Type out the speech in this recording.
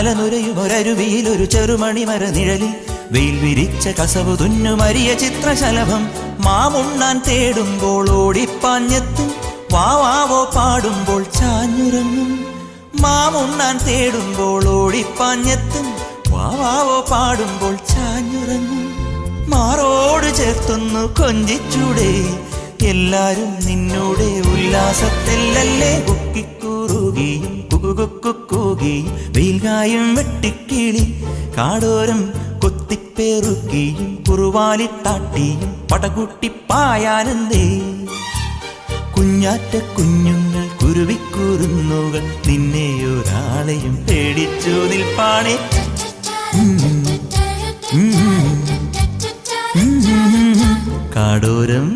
അലനുരയും ഒരരുവിയിൽ ഒരു ചെറുമണിമര നിഴലിൽ വെയിൽ വിരിച്ച കസവു തുന്നുമരിയ ചിത്രശലഭം. മാമുണ്ണാൻ തേടുമ്പോൾ ഓടിപ്പാഞ്ഞെത്തും വാവാവോ പാടുമ്പോൾ ചാഞ്ഞുറങ്ങും മാമുണ്ണാൻ തേടുമ്പോൾ ഓടിപ്പാഞ്ഞെത്തും വാവാവോ പാടുമ്പോൾ ചാഞ്ഞുറങ്ങും മാറോട് ചേർത്തൊന്നു കൊഞ്ചിച്ചൂടെ എല്ലാരും നിന്നോടെ ഉല്ലാസത്തിലല്ലേ? കുകുകുക്കുകൂകയും വെയിൽകായും വെട്ടിക്കിളി കാടോരം കൊത്തിപ്പേറുക്കിയും കുറുവാലിത്താട്ടിയും പടകുട്ടിപ്പായാനന്ദേ കുഞ്ഞാറ്റ കുഞ്ഞുങ്ങൾ കുരുവിക്കൂറുന്നുകൾ നിന്നെ ഒരാളെയും പേടിച്ചു നിൽപ്പാണേ കാടോരം